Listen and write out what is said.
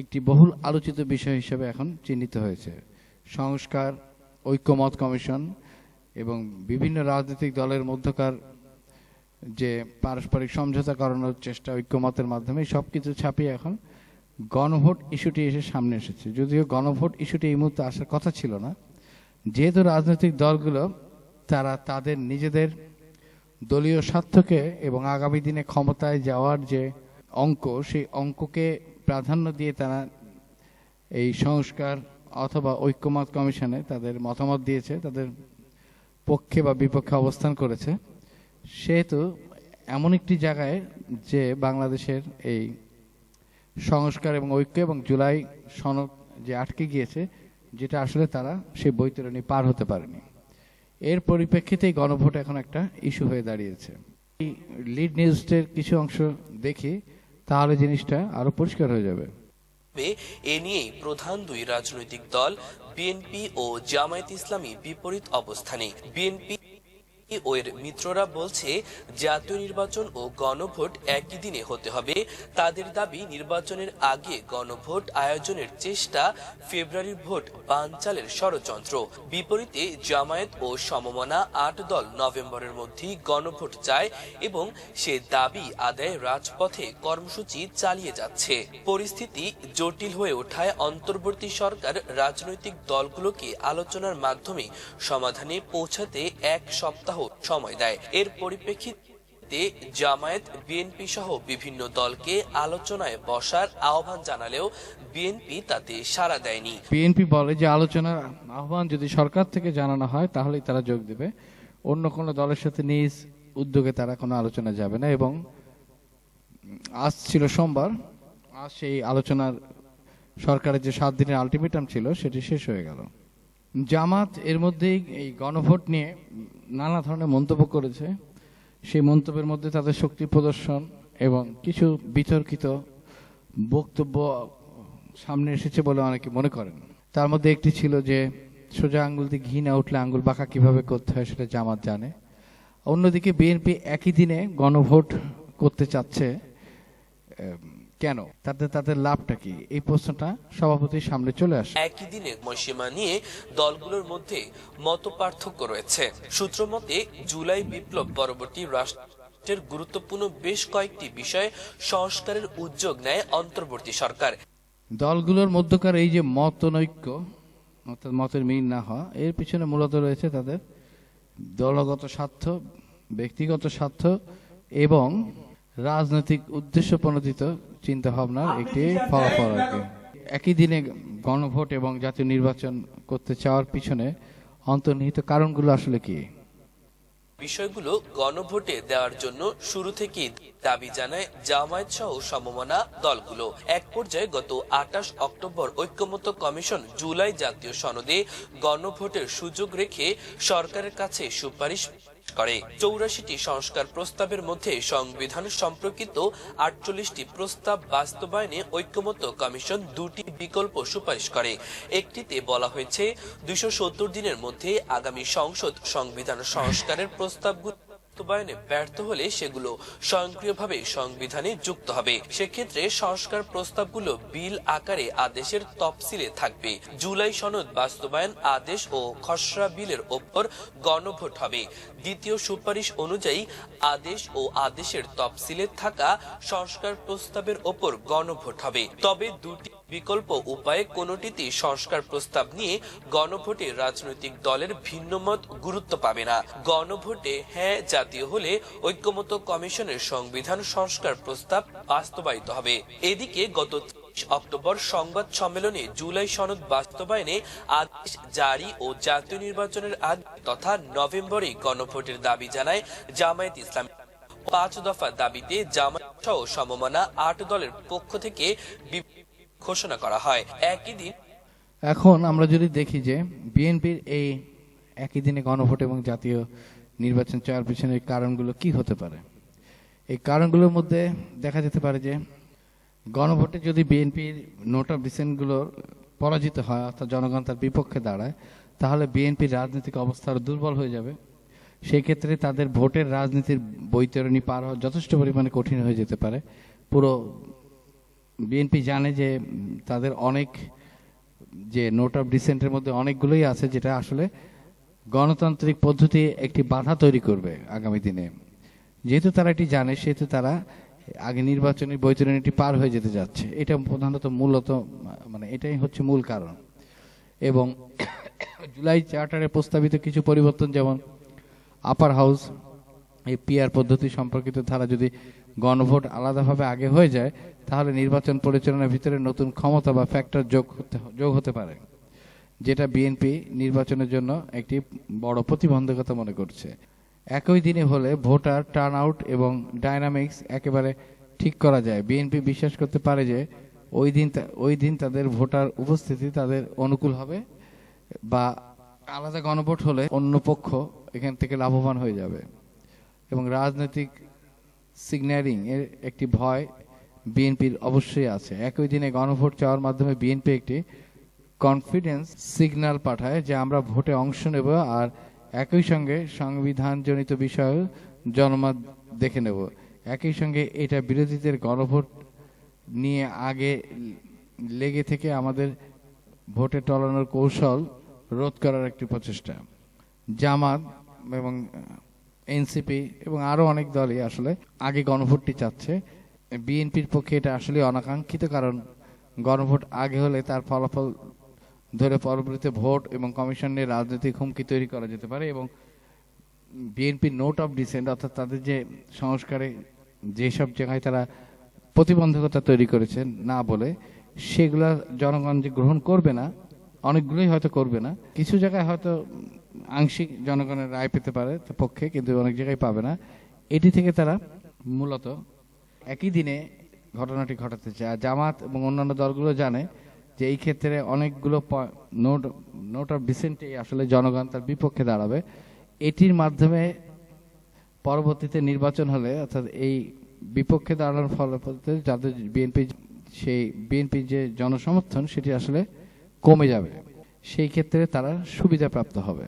একটি বহুল আলোচিত বিষয় হিসেবে এখন চিহ্নিত হয়েছে। সংস্কার, ঐক্যমত কমিশন এবং বিভিন্ন রাজনৈতিক দলের মধ্যকার যে পারস্পরিক সমঝোতা করানোর চেষ্টা ঐক্যমতের মাধ্যমে সব কিছু ছাপিয়ে এখন গণভোট ইস্যুটি এসে সামনে এসেছে। যদিও গণভোট ইস্যুটি এই মুহূর্তে আসার কথা ছিল না, যেহেতু রাজনৈতিক দলগুলো তারা তাদের নিজেদের দলীয় স্বার্থকে এবং আগামী দিনে ক্ষমতায় যাওয়ার যে অঙ্ক, সেই অঙ্ককে প্রাধান্য দিয়ে তারা এই সংস্কার অথবা ঐক্যমত কমিশনে তাদের মতামত দিয়েছে, তাদের পক্ষে বা বিপক্ষে অবস্থান করেছে। সেহেতু এমন একটি জায়গায় যে বাংলাদেশের এই সংস্কার এবং ঐক্য এবং জুলাই সনদ যে আটকে গিয়েছে, যেটা আসলে তারা সেই বৈতরণী পার হতে পারেনি। এর পরিপ্রেক্ষিতেই গণভোট এখন একটা ইস্যু হয়ে দাঁড়িয়েছে। লিড নিউজের কিছু অংশ দেখি তাহলে জিনিসটা আরও পরিষ্কার হয়ে যাবে। এ নিয়েই প্রধান দুই রাজনৈতিক দল, বিএনপি ও জামায়াত ইসলামী বিপরীত অবস্থানে। বিএনপি ও এর মিত্ররা বলছে, জাতীয় নির্বাচন ও গণভোট একই দিনে হতে হবে। তাদের দাবি, নির্বাচনের আগে গণভোট আয়োজনের চেষ্টা ফেব্রুয়ারির ভোট বানচালের ষড়যন্ত্র। বিপরীতে জামায়াত ও সমমনা আট দল নভেম্বরের মধ্যেই গণভোট চায় এবং সে দাবি আদায় রাজপথে কর্মসূচি চালিয়ে যাচ্ছে। পরিস্থিতি জটিল হয়ে ওঠায় অন্তর্বর্তী সরকার রাজনৈতিক দলগুলোকে আলোচনার মাধ্যমে সমাধানে পৌঁছাতে এক সপ্তাহ সময় দেয়। এর পরিপ্রেক্ষিতে জামায়াত, বিএনপি সহ বিভিন্ন দলকে আলোচনায় বসার আহ্বান জানালেও বিএনপি তাতে সাড়া দেয়নি। বিএনপি বলে যে, আলোচনার আহ্বান যদি সরকার থেকে জানানো হয়, তাহলেই তারা যোগ দেবে। অন্য কোনো দলের সাথে নিজ উদ্যোগে তারা কোনো আলোচনা যাবে না এবং আজ ছিল সোমবার, আজ সেই আলোচনার সরকারের যে সাত দিনের আলটিমেটাম ছিল, সেটি শেষ হয়ে গেল। জামাত এর মধ্যেই এই গণভোট নিয়ে নানা ধরনের মন্তব্য করেছে। সেই মন্তব্যের মধ্যে তাদের শক্তি প্রদর্শন এবং কিছু বিতর্কিত বক্তব্য সামনে এসেছে বলে অনেকে মনে করেন। তার মধ্যে একটি ছিল যে, সোজা আঙ্গুল দিয়ে ঘি না উঠলে আঙ্গুল বাঁকা কীভাবে করতে হয় সেটা জামাত জানে। অন্যদিকে বিএনপি একই দিনে গণভোট করতে চাচ্ছে কেন? তাতে তাদের লাভটা কি? এই প্রশ্নটা সভাপতির সামনে চলে আসে। একই দিনে সময়সীমা নিয়ে দলগুলোর মধ্যে মত পার্থক্য রয়েছে। সূত্র মতে জুলাই বিপ্লব পরবর্তী রাষ্ট্রের গুরুত্বপূর্ণ বেশ কয়েকটি বিষয়ে সংস্কারের উদ্যোগ নেয় অন্তর্বর্তী সরকার। দলগুলোর মধ্যকার এই যে মতনৈক্য অর্থাৎ মতের মিল না হওয়া এর পিছনে মূলত রয়েছে তাদের দলগত স্বার্থ ব্যক্তিগত স্বার্থ এবং রাজনৈতিক উদ্দেশ্য প্রণোদিত চিন্তা ভাবনার একটি ফলাফল আর কি। একই দিনে গণভোট এবং জাতীয় নির্বাচন করতে চাওয়ার পিছনে অন্তর্নিহিত কারণগুলো আসলে কি? বিষয়গুলো গণভোটে দেওয়ার জন্য শুরু থেকেই দাবি জানায় জামায়াত সহ সমমনা দলগুলো। এক পর্যায়ে গত আঠাশ অক্টোবর ঐক্যমত্য কমিশন জুলাই জাতীয় সনদে গণভোটের সুযোগ রেখে সরকারের কাছে সুপারিশ করে। চৌরাশিটি সংস্কার প্রস্তাবের মধ্যে সংবিধান সম্পর্কিত আটচল্লিশটি প্রস্তাব বাস্তবায়নে ঐক্যমত্য কমিশন দুটি বিকল্প সুপারিশ করে। একটিতে বলা হয়েছে, দুইশো সত্তর দিনের মধ্যে আগামী সংসদ সংবিধান সংস্কারের প্রস্তাবগুলো বাস্তবায়নে ব্যর্থ হলে সেগুলো স্বয়ংক্রিয়ভাবে সংবিধানে যুক্ত হবে। সেক্ষেত্রে সংস্কার প্রস্তাবগুলো বিল আকারে আদেশের তফসিলে থাকবে। জুলাই সনদ বাস্তবায়ন আদেশ ও খসড়া বিলের ওপর গণভোট হবে। দ্বিতীয় সুপারিশ অনুযায়ী আদেশ ও আদেশের তফসিলে থাকা সংস্কার প্রস্তাবের ওপর গণভোট হবে। তবে দুটি বিকল্প উপায়ে কোনোটিতেই সংস্কার প্রস্তাব নিয়ে গণভোটে রাজনৈতিক দলের ভিন্নমত গুরুত্ব পাবে না। গণভোটে হ্যাঁ জাতীয় হলে ঐক্যমত কমিশনের সংবিধান সংস্কার প্রস্তাব বাস্তবায়িত হবে। এদিকে গত অক্টোবর সংবাদ সম্মেলনে জুলাই সনদ বাস্তবায়নে আদেশ জারি ও জাতীয় নির্বাচনের আগে তথা নভেম্বরে গণভোটের দাবি জানায় জামায়াত ইসলাম। পাঁচ দফা দাবিতে জামায়াত সহ সমমনা আট দলের পক্ষ থেকে বি- ঘোষণা করা হয়। একই দিন এখন আমরা যদি দেখি যে বিএনপির এই একই দিনে গণভোট এবং জাতীয় নির্বাচন চাওয়ার পিছনে কারণগুলো কি হতে পারে? এই কারণগুলোর মধ্যে দেখা যেতে পারে যে গণভোটে যদি বিএনপির নোট অফ ডিসেন্টগুলো পরাজিত হয়, অর্থাৎ জনগণ তার বিপক্ষে দাঁড়ায়, তাহলে বিএনপির রাজনৈতিক অবস্থা আরও দুর্বল হয়ে যাবে। সেই ক্ষেত্রে তাদের ভোটের রাজনীতির বৈতরণী পার হওয়া যথেষ্ট পরিমাণে কঠিন হয়ে যেতে পারে। পুরো বিএনপি জানে যে তাদের অনেক যে নোট অফ ডিসেন্টের মধ্যে অনেকগুলোই আছে যেটা আসলে গণতান্ত্রিক পদ্ধতি একটি বাধা তৈরি করবে আগামী দিনে। যেহেতু তারা এটি জানে, সেহেতু তারা আগে নির্বাচনী বৈতরণীটি পার হয়ে যেতে যাচ্ছে। এটা প্রধানত মূলত মানে এটাই হচ্ছে মূল কারণ। এবং জুলাই চার্টারে প্রস্তাবিত কিছু পরিবর্তন যেমন আপার হাউস এই পিআর পদ্ধতি সম্পর্কিত ধারা যদি গণভোট আলাদাভাবে আগে হয়ে যায়, তাহলে নির্বাচন পরিচালনার ভিতরে নতুন ক্ষমতা বা ফ্যাক্টর যোগ হতে যোগ হতে পারে, যেটা বিএনপি নির্বাচনের জন্য একটি বড় প্রতিবন্ধকতা মনে করছে। একই দিনে হলে ভোটার টার্ন আউট এবং ডায়নামিক্স একেবারে ঠিক করা যায়। বিএনপি বিশ্বাস করতে পারে যে ওই দিন ওই দিন তাদের ভোটার উপস্থিতি তাদের অনুকূল হবে বা আলাদা গণভোট হলে অন্য পক্ষ এখান থেকে লাভবান হয়ে যাবে। এবং রাজনৈতিক সিগন্যালিং এর একটি ভয় বিএনপির অবশ্যই আছে। একই দিনে গণভোট চাওয়ার মাধ্যমে বিএনপি একটি কনফিডেন্স সিগন্যাল পাঠায় যে আমরা ভোটে অংশ নেব আর একই সঙ্গে সংবিধানজনিত বিষয়ে জনমত দেখে নেব। একই সঙ্গে এটা বিরোধীদের গণভোট নিয়ে আগে লেগে থেকে আমাদের ভোটে টলানোর কৌশল রোধ করার একটি প্রচেষ্টা। জামাত এবং এনসিপি এবং আরও অনেক দলই আসলে আগে গণভোটটি চাচ্ছে। বিএনপির পক্ষে এটা আসলে অনাকাঙ্ক্ষিত কারণ, গণভোট আগে হলে তার ফলাফল ধরে পরবর্তীতে ভোট এবং কমিশনের রাজনৈতিক হুমকি তৈরি করা যেতে পারে এবং বিএনপির নোট অফ ডিসেন্ট অর্থাৎ তাদের যে সংস্কারে যেসব জায়গায় তারা প্রতিবন্ধকতা তৈরি করেছে না বলে, সেগুলা জনগণ যে গ্রহণ করবে না, অনেকগুলোই হয়তো করবে না। কিছু জায়গায় হয়তো আংশিক জনগণের রায় পেতে পারে পক্ষে, কিন্তু অনেক জায়গায় পাবে না। এটি থেকে তারা মূলত একই দিনে ঘটনাটি ঘটাতে চায়। জামাত এবং অন্যান্য দলগুলো জানে যে এই ক্ষেত্রে অনেকগুলো নোট নোট অফ ডিসেন্টে আসলে জনগণ তার বিপক্ষে দাঁড়াবে। এটির মাধ্যমে পরবর্তীতে নির্বাচন হলে, অর্থাৎ এই বিপক্ষে দাঁড়ানোর ফলতে যাদের বিএনপি, সেই বিএনপির যে জনসমর্থন, সেটি আসলে কমে যাবে। সেই ক্ষেত্রে তারা সুবিধা প্রাপ্ত হবে।